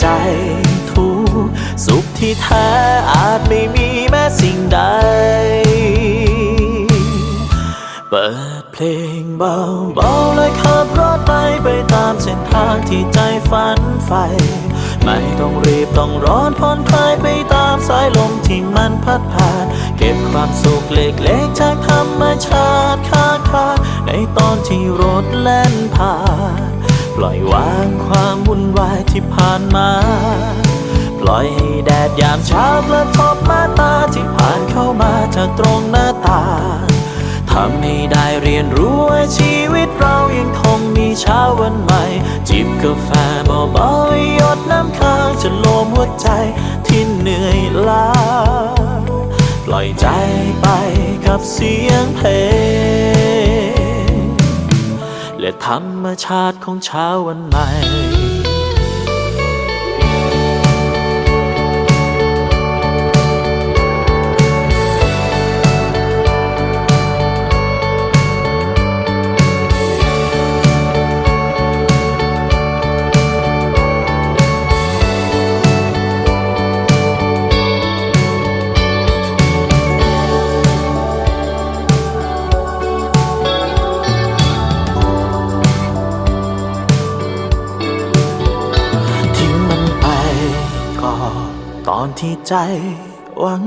ใจทุกสุขที่แท้อาจไม่มีแม้สิ่งใด เปิดเพลงเบาๆเลยขับรถไปไปตามเส้นทางที่ใจฝันใฝ่ไม่ต้องรีบต้องร้อนผ่อนคลายไปตามสายลมที่มันพัดผ่าน เก็บความสุขเล็กๆจากธรรมชาติข้างทาในตอนที่รถแล่นผ่าน ปล่อยวางความวุ่นวายที่ผ่านมา ปล่อยให้แดดยามเช้ากระทบมาตาที่ผ่านเข้ามาจากตรงหน้าตาทำให้ได้เรียนรู้ว่าชีวิตเรายังคงมีเช้าวันใหม่ จิบกาแฟเบาๆหยดน้ำค้างจะโลมหัวใจที่เหนื่อยล้า ปล่อยใจไปกับเสียงเพลง และธรรมชาติของเช้าวันใหม่ อนที่ใจหวัง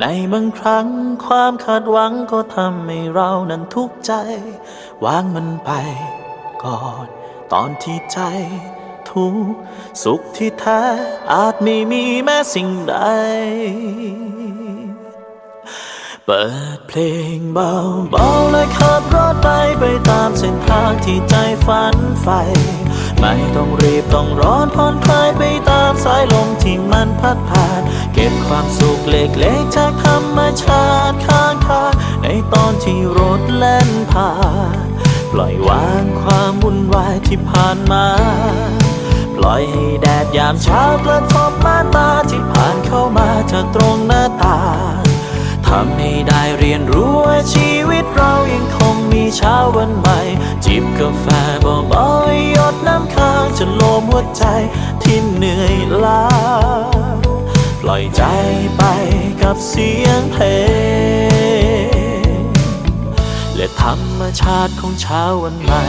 ในบางครั้งความคาดหวังก็ทำให้เรานั้นทุกข์ใจ วางมันไปก่อน ตอนที่ใจทุกข์สุขที่แท้อาจไม่มีแม้สิ่งใด เปิดเพลงเบาๆและขับรถไปไปตามเส้นทางที่ใจฝันใฝ่ไม่ต้องรีบต้องร้อนผ่อนคลายไป มันพัดผ่าน เก็บความสุขเล็กๆจากธรรมชาติข้างทางในตอนที่รถแล่นผ่าน ปล่อยวางความวุ่นวายที่ผ่านมา ปล่อยให้แดดยามเช้ากระทบมาตาที่ผ่านเข้ามาจากตรงหน้าต่างทำให้ได้เรียนรู้ว่าชีวิตเรายังคงมีเช้าวันใหม่ จิบกาแฟ วใจที่เหนื่อยล้า ปล่อยใจไปกับเสียงเพลงและธรรมชาติของเช้าวันใหม่